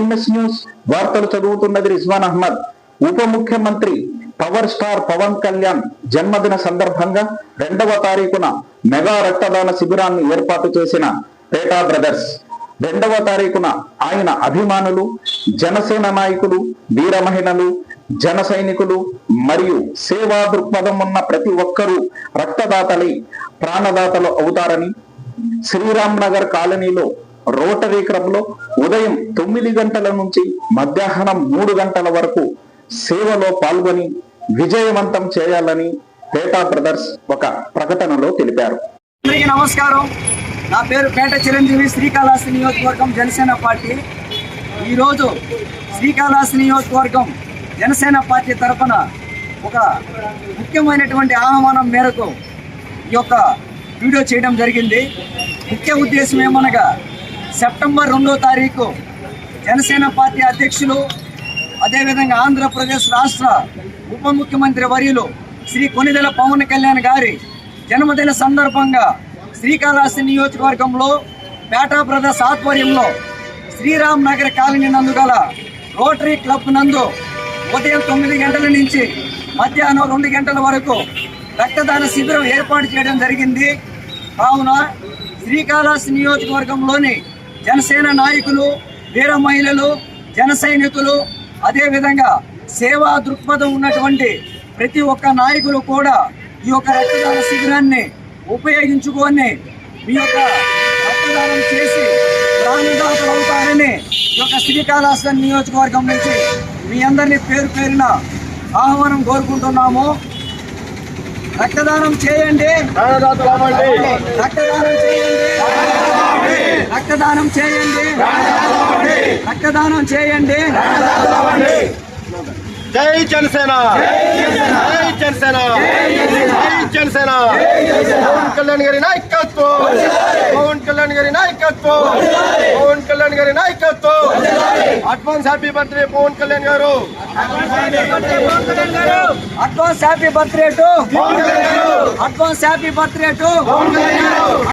AMS news వార్తలు చదువుతున్నది రిజ్వాన్ అహ్మద్. ఉప ముఖ్యమంత్రి పవర్ స్టార్ పవన్ కళ్యాణ్ జన్మదిన సందర్భంగా రెండవ తారీఖున మెగా రక్తదాన శిబిరాన్ని ఏర్పాటు చేసిన పేటా బ్రదర్స్. రెండవ తారీఖున ఆయన అభిమానులు జనసేన నాయకులు వీర మహిళలు జన సైనికులు మరియు సేవా దృక్పథం ఉన్న ప్రతి ఒక్కరూ రక్తదాతలై ప్రాణదాతలు అవుతారని శ్రీరామ్ నగర్ కాలనీలో రోటరీ క్లబ్లో ఉదయం తొమ్మిది గంటల నుంచి మధ్యాహ్నం మూడు గంటల వరకు సేవలో పాల్గొని విజయవంతం చేయాలని పేటా బ్రదర్స్ ఒక ప్రకటనలో తెలిపారు. అందరికీ నమస్కారం. నా పేరు పేట చిరంజీవి శ్రీకాళహస్తి నియోజకవర్గం జనసేన పార్టీ. ఈరోజు శ్రీకాళహస్తి నియోజకవర్గం జనసేన పార్టీ తరఫున ఒక ముఖ్యమైనటువంటి ఆహ్వానం మేరకు ఈ యొక్క వీడియో చేయడం జరిగింది. ముఖ్య ఉద్దేశం ఏమనగా సెప్టెంబర్ రెండో తారీఖు జనసేన పార్టీ అధ్యక్షులు అదేవిధంగా ఆంధ్రప్రదేశ్ రాష్ట్ర ఉప ముఖ్యమంత్రి వర్యులు శ్రీ కొనిదెల పవన్ కళ్యాణ్ గారి జన్మదిన సందర్భంగా శ్రీకాళహస్తి నియోజకవర్గంలో పేటా బ్రదర్స్ ఆధ్వర్యంలో శ్రీరామ్ నగర్ కాలనీ నందు గల రోటరీ క్లబ్ నందు ఉదయం తొమ్మిది గంటల నుంచి మధ్యాహ్నం రెండు గంటల వరకు రక్తదాన శిబిరం ఏర్పాటు చేయడం జరిగింది. కావున శ్రీకాళహస్తి నియోజకవర్గంలోని జనసేన నాయకులు వీర మహిళలు జన సైనికులు అదేవిధంగా సేవా దృక్పథం ఉన్నటువంటి ప్రతి ఒక్క నాయకులు కూడా ఈ యొక్క రక్తదాన శిబిరాన్ని ఉపయోగించుకొని మీ యొక్క రక్తదానం చేసి ప్రాణదాతలు అవుతారని ఈ యొక్క శ్రీకాళహస్తి నియోజకవర్గం నుంచి మీ అందరినీ పేరు పేరున ఆహ్వానం కోరుకుంటున్నాము. రక్తదానం చేయండి. రక్తదానం చేయండి. రక్తదానం చేయండి. రక్తదానం చేయండి. జై జనసేన. జై జనసేన. జై జనసేన. పవన్ కళ్యాణ్ గారి నాయకత్వం. పవన్ కళ్యాణ్ గారి నాయకత్వం. పవన్ కళ్యాణ్ గారి నాయకత్వం. Advance happy birthday Pawan Kalyan గారు. Advance happy birthday to. Advance happy birthday to.